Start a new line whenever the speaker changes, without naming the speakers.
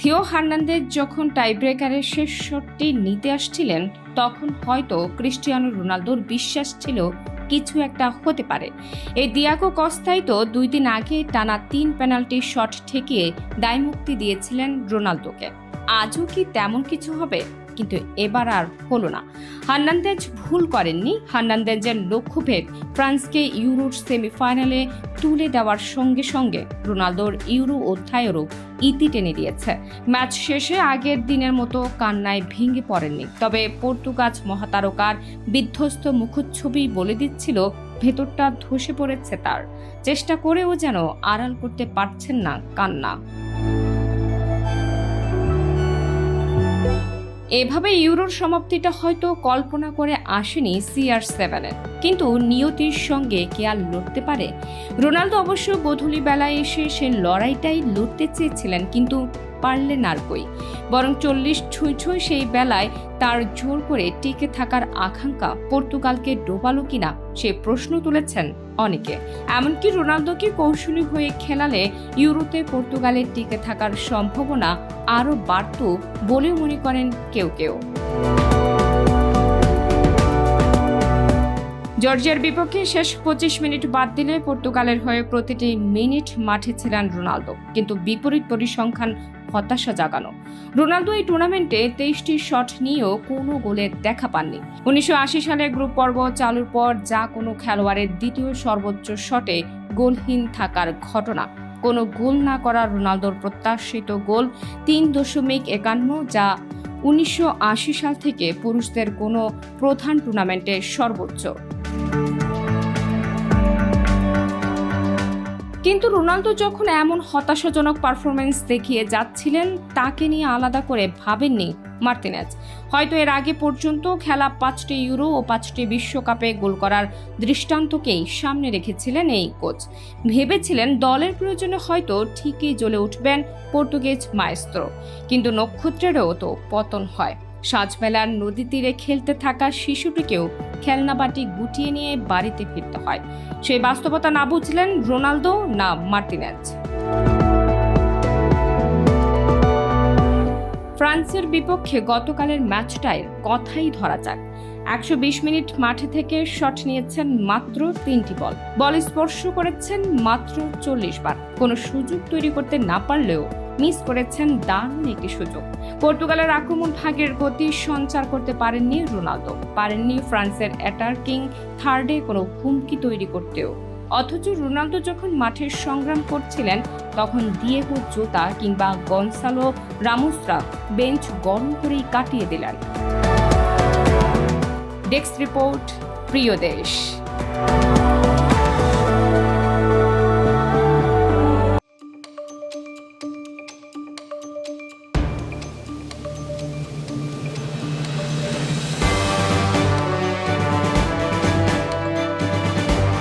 Theo Hernandez যখন টাইব্রেকারের শেষ শটটি নিতে আসছিলেন, তখন হয়তো ক্রিস্টিয়ানো রোনালদোর বিশ্বাস ছিল কিছু একটা হতে পারে। এই দিয়াকো কস্তাই তো দুই দিন আগে টানা তিন পেনাল্টি শট ঠেকিয়ে দায়মুক্তি দিয়েছিলেন রোনালদোকে। আজও কি তেমন কিছু হবে? কিন্তু এবার আর হলো না। হার্নান্দেজ ভুল করেননি। হার্নান্দেজের লক্ষ্যভেদ ফ্রান্সকে ইউরোর সেমিফাইনালে তুলে দেওয়ার সঙ্গে সঙ্গে রোনালদোর ইউরো অধ্যায়েরও ইতি টেনে দিয়েছে। ম্যাচ শেষে আগের দিনের মতো কান্নায় ভেঙে পড়েননি। তবে পর্তুগাজ মহাতারকার বিধ্বস্ত মুখচ্ছবি বলে দিচ্ছিল, ভেতরটা ধসে পড়েছে তার। চেষ্টা করেও যেন আড়াল করতে পারছেন না কান্না। এভাবে ইউরোর সমাপ্তিটা হয়তো কল্পনা করে আসেনি সিআর সেভেনের কিন্তু নিয়তির সঙ্গে কে আর লড়তে পারে? রোনালদো অবশ্য গধূলি বেলায় এসে সে লড়াইটাই লড়তে চেয়েছিলেন, কিন্তু পারলেন আর কই বরং চল্লিশ ছুঁই ছুঁই সেই বেলায় তার জোর করে টিকে থাকার আকাঙ্ক্ষা পর্তুগালকে ডোবালো কিনা সে প্রশ্ন তুলেছেন অনেকে। এমনকি রোনালদোকে কৌশলী হয়ে খেলালে ইউরোতে পর্তুগালের টিকে থাকার সম্ভাবনা আরও বাড়ত বলে মনে করেন কেউ কেউ। জর্জিয়ার বিপক্ষে শেষ পঁচিশ মিনিট বাদ দিলে পর্তুগালের হয়ে প্রতিটি মিনিট মাঠে ছিলেন রোনালদো। কিন্তু বিপরীত পরিসংখ্যান হতাশা জাগানো রোনালদো এই টুর্নামেন্টে তেইশটি শট নিয়েও কোনো গোলের দেখা পাননি। উনিশশো আশি সালে গ্রুপ পর্ব চালুর পর যা কোনো খেলোয়াড়ের দ্বিতীয় সর্বোচ্চ শটে গোলহীন থাকার ঘটনা। কোনো গোল না করা রোনালদোর প্রত্যাশিত গোল তিন দশমিক একান্ন যা উনিশশো আশি সাল থেকে পুরুষদের কোনো প্রধান টুর্নামেন্টে সর্বোচ্চ। কিন্তু রোনালদো যখন এমন হতাশাজনক পারফরমেন্স দেখিয়ে যাচ্ছিলেন, তাকে নিয়ে আলাদা করে ভাবেননি মার্টিনেজ হয়তো এর আগে পর্যন্ত খেলা পাঁচটি ইউরো ও পাঁচটি বিশ্বকাপে গোল করার দৃষ্টান্তকেই সামনে রেখেছিলেন এই কোচ। ভেবেছিলেন দলের প্রয়োজনে হয়তো ঠিকই জ্বলে উঠবেন পর্তুগিজ মায়েস্ত্র। কিন্তু নক্ষত্রেরও তো পতন হয়। সাজমেলার নদী তীরে খেলতে থাকা শিশুটিকেও খেলনাবাটি গুটিয়ে নিয়ে বাড়িতে ফিরতে হয়। সেই বাস্তবতা না বুঝলেন রোনালদো না মার্টিনেজ। ফ্রান্সের বিপক্ষে গতকালের ম্যাচটায় কথাই ধরা যাক। একশো বিশ মিনিট মাঠে থেকে শট নিয়েছেন মাত্র তিনটি বল। বল স্পর্শ করেছেন মাত্র চল্লিশ বার। কোনো সুযোগ তৈরি করতে না পারলেও মিস করেছেন দারুণ একটি সুযোগ। পর্তুগালের আক্রমণ ভাগের গতি সঞ্চার করতে পারেননি রোনালদো। পারেননি ফ্রান্সের অ্যাটার্কিং থার্ডে কোনো হুমকি তৈরি করতেও। অথচ রোনালদো যখন মাঠের সংগ্রাম করছিলেন, তখন দিয়েগো জোতা কিংবা গনসালো রামুসরা বেঞ্চ গরম করেই কাটিয়ে দিলেন। ডেস্ক রিপোর্ট, প্রিয় দেশ।